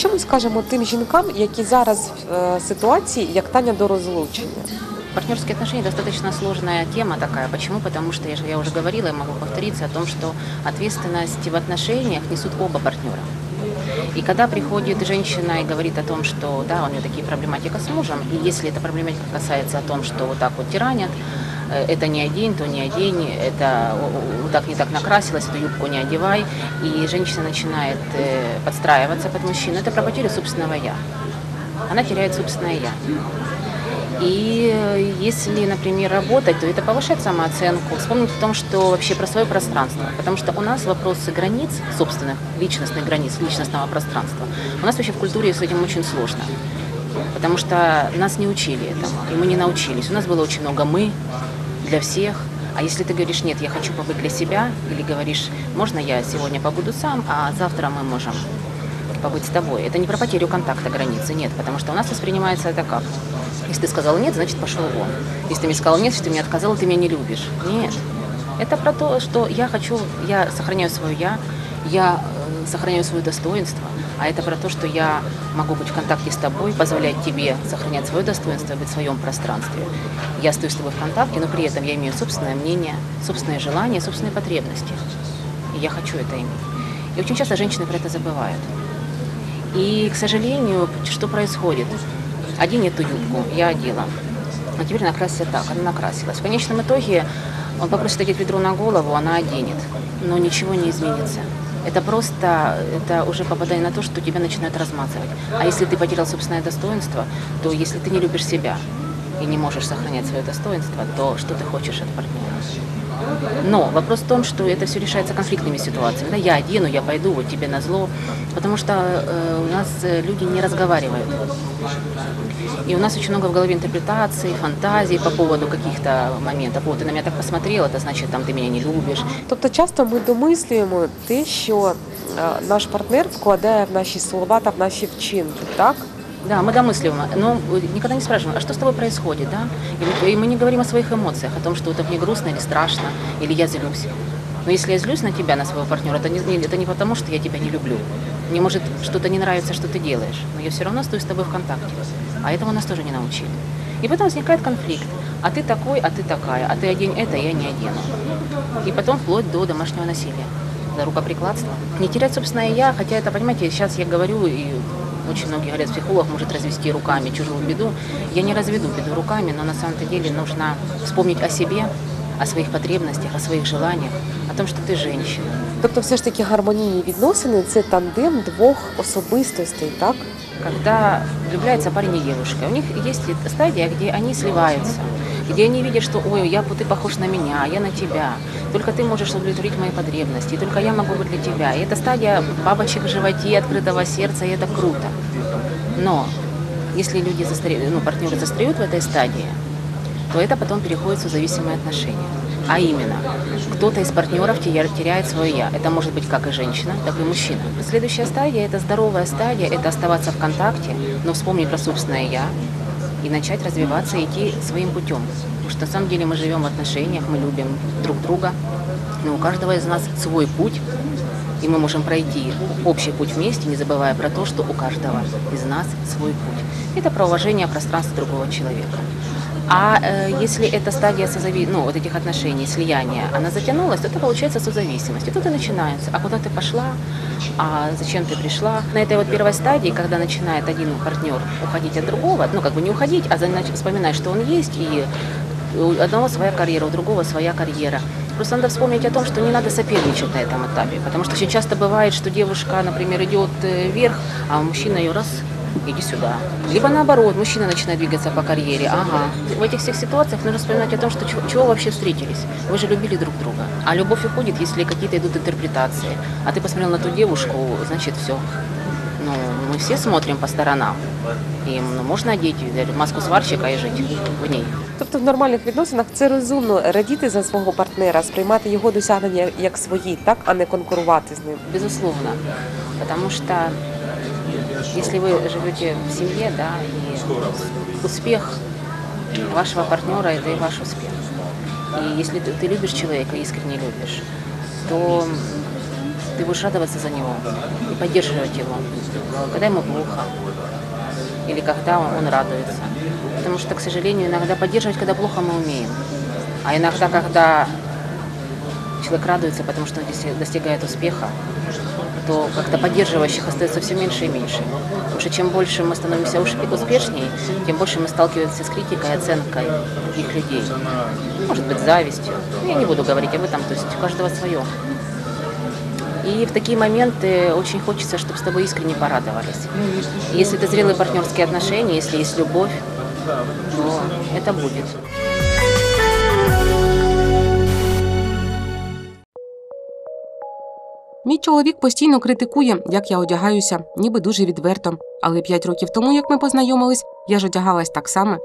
що ми скажемо тим жінкам, які зараз в е, ситуації, як Таня до розлучення? Партнерские отношения достаточно сложная тема такая. Почему? Потому что я, же- я уже говорила и могу повториться о том, что ответственность в отношениях несут оба партнера. И когда приходит женщина и говорит о том, что да, у нее такие проблематика с мужем, и если эта проблематика касается о том, что вот так вот тиранят, это не одень, то не одень, это так не так накрасилась, эту юбку не одевай, и женщина начинает э, подстраиваться под мужчину, это про потерю собственного «я». Она теряет собственное «я». И э, если, например, работать, то это повышает самооценку. Вспомнить о том, что вообще про свое пространство. Потому что у нас вопросы границ, собственных личностных границ, личностного пространства, у нас вообще в культуре с этим очень сложно. Потому что нас не учили этому, и мы не научились. У нас было очень много «мы» для всех. А если ты говоришь, нет, я хочу побыть для себя, или говоришь, можно я сегодня побуду сам, а завтра мы можем побыть с тобой. Это не про потерю контакта границы, нет, потому что у нас воспринимается это как? Если ты сказал нет, значит пошел вон. Если ты мне сказал нет, что ты мне отказал, ты меня не любишь. Нет. Это про то, что я хочу, я сохраняю свое я, я э, сохраняю свое достоинство, а это про то, что я могу быть в контакте с тобой, позволять тебе сохранять свое достоинство, быть в своем пространстве. Я стою с тобой в контакте, но при этом я имею собственное мнение, собственные желания, собственные потребности. И я хочу это иметь. И очень часто женщины про это забывают. И, к сожалению, что происходит? Одень эту юбку, я одела. А теперь накрасься так, она накрасилась. В конечном итоге он попросит одеть ведро на голову, она оденет. Но ничего не изменится. Это просто, это уже попадание на то, что тебя начинают размазывать. А если ты потерял собственное достоинство, то если ты не любишь себя и не можешь сохранять свое достоинство, то что ты хочешь от партнера? Но вопрос в том, что это все решается конфликтными ситуациями. Да, я одену, я пойду, вот тебе на зло. Потому что э, у нас э, люди не разговаривают. И у нас очень много в голове интерпретаций, фантазий по поводу каких-то моментов. Вот ты на меня так посмотрел, это значит, там, ты меня не любишь. Тобто часто ми домислюємо те, що е, наш партнер вкладає в наші слова та в наші вчинки, так? Да, мы домысливаем, но никогда не спрашиваем, а что с тобой происходит, да? И, мы не говорим о своих эмоциях, о том, что это мне грустно или страшно, или я злюсь. Но если я злюсь на тебя, на своего партнера, это не- это не потому, что я тебя не люблю. Мне может что-то не нравится, что ты делаешь, но я все равно стою с тобой в контакте. А этого нас тоже не научили. И потом возникает конфликт. А ты такой, а ты такая, а ты одень это, я не одену. И потом вплоть до домашнего насилия, до рукоприкладства. Не терять собственное я, хотя это, понимаете, сейчас я говорю, и очень многие говорят, психолог может развести руками чужую беду. Я не разведу беду руками, но на самом-то деле нужно вспомнить о себе, о своих потребностях, о своих желаниях, о том, что ты женщина. Тобто, все ж таки гармонійні відносини це тандем двох особистостей, так? Когда влюбляется парень и девушка, у них есть стадия, где они сливаются, где они видят, что ой, я, ты похож на меня, я на тебя, только ты можешь удовлетворить мои потребности, только я могу быть для тебя. И это стадия бабочек в животе, открытого сердца, и это круто. Но если люди застареют, ну, партнеры застреют в этой стадии, то это потом переходит в созависимые отношения. А именно, кто-то из партнеров теря- теряет свое «я». Это может быть как и женщина, так и мужчина. Следующая стадия – это здоровая стадия, это оставаться в контакте, но вспомнить про собственное «я» и начать развиваться и идти своим путем. Потому что на самом деле мы живем в отношениях, мы любим друг друга, но у каждого из нас свой путь, и мы можем пройти общий путь вместе, не забывая про то, что у каждого из нас свой путь. Это про уважение пространства другого человека. А э, если эта стадия созави... ну, вот этих отношений, слияния, она затянулась, то это получается созависимость. И тут и начинается. А куда ты пошла? А зачем ты пришла? На этой вот первой стадии, когда начинает один партнер уходить от другого, ну как бы не уходить, а вспоминать, что он есть, и у одного своя карьера, у другого своя карьера. Просто надо вспомнить о том, что не надо соперничать на этом этапе, потому что очень часто бывает, что девушка, например, идет э, вверх, а мужчина ее раз иди сюда. Либо наоборот, мужчина начинает двигаться по карьере. Ага. В этих всех ситуациях нужно вспоминать о том, что чего, чего вы вообще встретились. Вы же любили друг друга. А любовь уходит, если какие-то идут интерпретации. А ты посмотрел на ту девушку, значит, все. Ну, мы все смотрим по сторонам. И ну, можно одеть э, маску сварщика и жить в ней. Тобто в нормальних відносинах це розумно радіти за свого партнера, сприймати його досягнення як свої, так, а не конкурувати з ним. Безусловно. Потому что если вы живете в семье, да, и успех вашего партнера это и ваш успех. И если ты, ты любишь человека, искренне любишь, то ты будешь радоваться за него и поддерживать его, когда ему плохо или когда он, радуется. Потому что, к сожалению, иногда поддерживать, когда плохо, мы умеем. А иногда, когда человек радуется, потому что он дости- достигает успеха, то как-то поддерживающих остается все меньше и меньше. Потому что чем больше мы становимся успешнее, тем больше мы сталкиваемся с критикой, оценкой других людей. Может быть, завистью. Я не буду говорить об этом, то есть у каждого свое. И в такие моменты очень хочется, чтобы с тобой искренне порадовались. Если это зрелые партнерские отношения, если есть любовь, то это будет. Мій чоловік постійно критикує, як я одягаюся, ніби дуже відверто. Але п'ять років тому, як ми познайомились, я ж одягалась так само.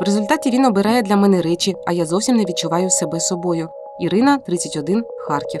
В результаті він обирає для мене речі, а я зовсім не відчуваю себе собою. Ірина, 31, Харків.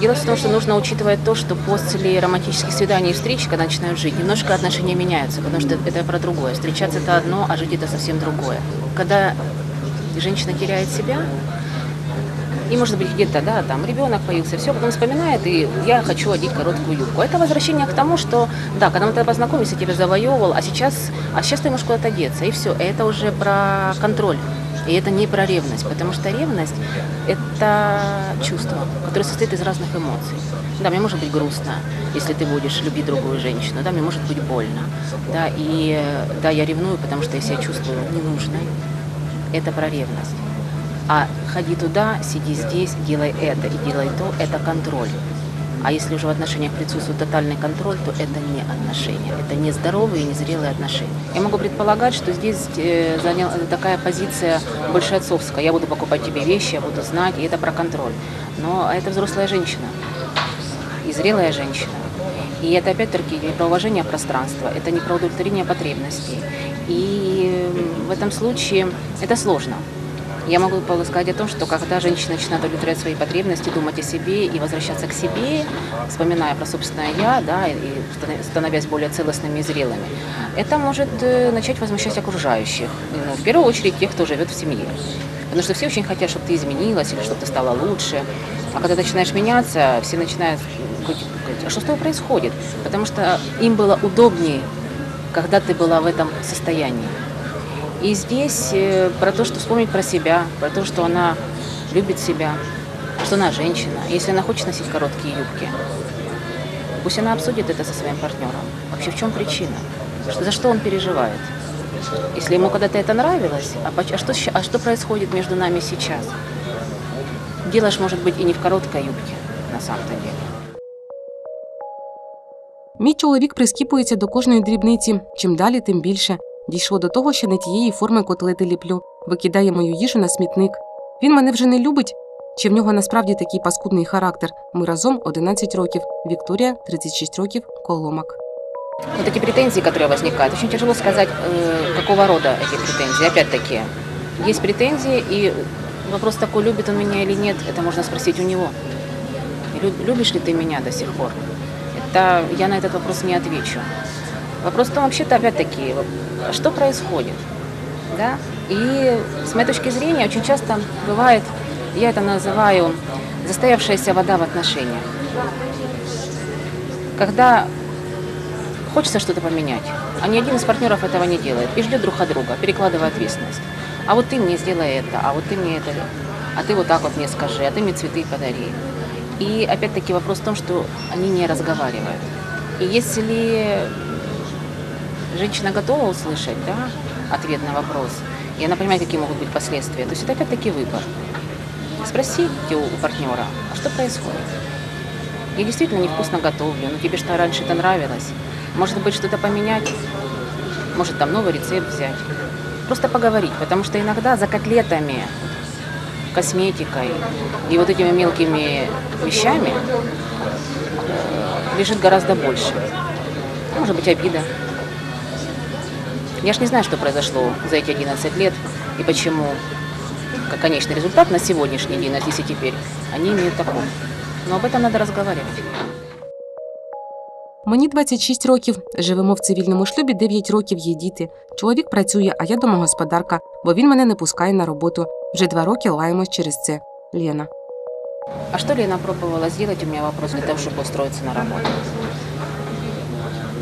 Дело в том, что нужно учитывать то, что после романтических свиданий и встреч, когда начинают жить, немножко отношения меняются, потому что это про другое. Встречаться это одно, а жить это совсем другое. Когда женщина теряет себя, и, может быть, где-то, да, там ребенок появился, все, потом вспоминает, и я хочу одеть короткую юбку. Это возвращение к тому, что, да, когда мы тогда познакомились, я тебя завоевывал, а сейчас, а сейчас ты можешь куда-то деться, и все. Это уже про контроль. И это не про ревность, потому что ревность – это чувство, которое состоит из разных эмоций. Да, мне может быть грустно, если ты будешь любить другую женщину, да, мне может быть больно, да, и да, я ревную, потому что я себя чувствую ненужной. Это про ревность. А ходи туда, сиди здесь, делай это и делай то, это контроль. А если уже в отношениях присутствует тотальный контроль, то это не отношения, это не здоровые и незрелые отношения. Я могу предполагать, что здесь э, заняла такая позиция больше отцовская. Я буду покупать тебе вещи, я буду знать, и это про контроль. Но это взрослая женщина и зрелая женщина. И это опять-таки не про уважение пространства, это не про удовлетворение потребностей. И в этом случае это сложно. Я могу сказать о том, что когда женщина начинает удовлетворять свои потребности, думать о себе и возвращаться к себе, вспоминая про собственное «я», да, и становясь более целостными и зрелыми, это может э, начать возмущать окружающих. Ну, в первую очередь тех, кто живет в семье. Потому что все очень хотят, чтобы ты изменилась или чтобы ты стала лучше. А когда ты начинаешь меняться, все начинают говорить, а что с тобой происходит? Потому что им было удобнее, когда ты была в этом состоянии. И здесь э, про то, что вспомнить про себя, про то, что она любит себя, что она женщина. Если она хочет носить короткие юбки, пусть она обсудит это со своим партнером. Вообще в чем причина? Что, за что он переживает? Если ему когда-то это нравилось, а, поч- а, что, ща- а что происходит между нами сейчас? Дело ж может быть и не в короткой юбке, на самом-то деле. Мій чоловік прискіпується до кожної дрібниці. Чим далі, тим більше. Дійшло до того, що не тієї форми котлети ліплю, викидає мою їжу на смітник. Він мене вже не любить. Чи в нього насправді такий паскудний характер? Ми разом 11 років. Вікторія, 36 років, Коломак. Вот эти претензии, которые возникают, очень тяжело сказать, э, какого рода эти претензии. Опять-таки, есть претензии, и вопрос такой, любит он меня или нет, это можно спросить у него. Лю- Любишь ли ты меня до сих пор? Это я на этот вопрос не отвечу. Вопрос в том, вообще-то, опять-таки, что происходит? Да? И с моей точки зрения, очень часто бывает, я это называю застоявшаяся вода в отношениях. Когда хочется что-то поменять, а ни один из партнеров этого не делает и ждет друг от друга, перекладывая ответственность. А вот ты мне сделай это, а вот ты мне это, а ты вот так вот мне скажи, а ты мне цветы подари. И опять-таки вопрос в том, что они не разговаривают. И если женщина готова услышать да, ответ на вопрос, и она понимает, какие могут быть последствия, то есть это опять-таки выбор. Спросите у партнера, а что происходит? Я действительно невкусно готовлю, но тебе что раньше это нравилось. Может быть, что-то поменять? Может, там новый рецепт взять? Просто поговорить, потому что иногда за котлетами, косметикой и вот этими мелкими вещами э, лежит гораздо больше. Может быть, обида. Я ж не знаю, что произошло за эти 11 лет и почему, как конечный результат на сегодняшний день, на здесь и теперь, они имеют такой. Но об этом надо разговаривать. Мені 26 років. Живемо в цивільному шлюбі 9 років є діти. Чоловік працює, а я домогосподарка, бо він мене не пускає на роботу. Вже два роки лаємось через це. Лєна. А что ли она пробовала сделать, у меня вопрос для того, чтобы устроиться на работу?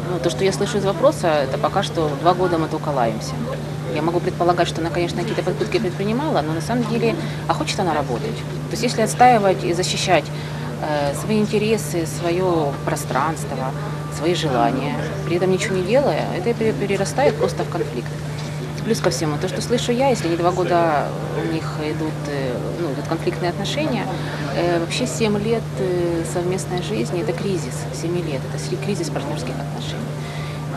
Ну, то, что я слышу из вопроса, это пока что два года мы только лаемся. Я могу предполагать, что она, конечно, какие-то попытки предпринимала, но на самом деле, а хочет она работать? То есть если отстаивать и защищать э, свои интересы, свое пространство, свои желания, при этом ничего не делая, это пере- перерастает просто в конфликт. Плюс ко всему, то, что слышу я, если не два года у них идут, э, ну, идут конфликтные отношения, э, вообще 7 лет э, совместной жизни – это кризис, 7 лет, это кризис партнерских отношений.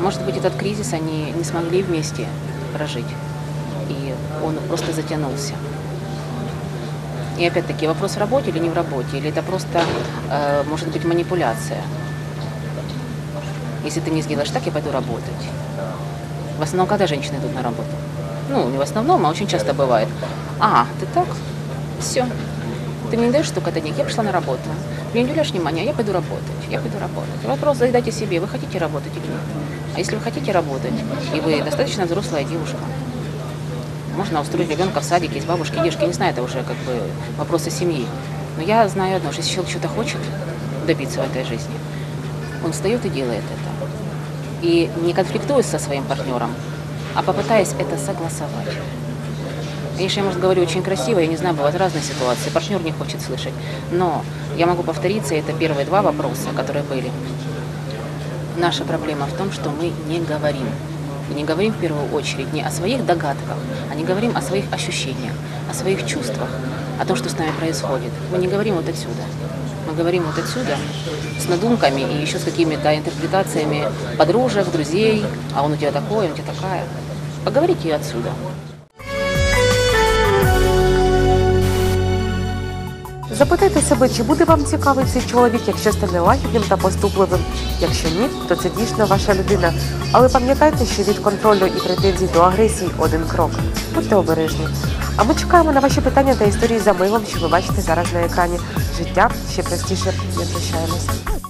Может быть, этот кризис они не смогли вместе прожить, и он просто затянулся. И опять-таки, вопрос в работе или не в работе, или это просто, может быть, манипуляция. Если ты не сделаешь так, я пойду работать. В основном, когда женщины идут на работу? Ну, не в основном, а очень часто бывает. А, ты так? Все. Ты мне не даешь столько денег, я пришла на работу. Мне не уделяешь внимания, я пойду работать, я пойду работать. Вопрос задайте себе, вы хотите работать или нет? А если вы хотите работать, и вы достаточно взрослая девушка, можно устроить ребенка в садике, есть бабушки, дедушки, не знаю, это уже как бы вопросы семьи. Но я знаю одно, что если человек что-то хочет добиться в этой жизни, он встает и делает это. И не конфликтует со своим партнером, а попытаясь это согласовать. Конечно, я, может, говорю очень красиво, я не знаю, бывают разные ситуации, партнер не хочет слышать. Но я могу повториться, это первые два вопроса, которые были. Наша проблема в том, что мы не говорим. И не говорим в первую очередь не о своих догадках, а не говорим о своих ощущениях, о своих чувствах, о том, что с нами происходит. Мы не говорим вот отсюда. Мы говорим вот отсюда с надумками и еще с какими-то интерпретациями подружек, друзей. А он у тебя такой, он у тебя такая. Поговорите отсюда. Запитайте себе, чи буде вам цікавий цей чоловік, якщо стане лагідним та поступливим. Якщо ні, то це дійсно ваша людина. Але пам'ятайте, що від контролю і претензій до агресії один крок. Будьте обережні. А ми чекаємо на ваші питання та історії за милом, що ви бачите зараз на екрані. Життя ще простіше. Не прощаємося.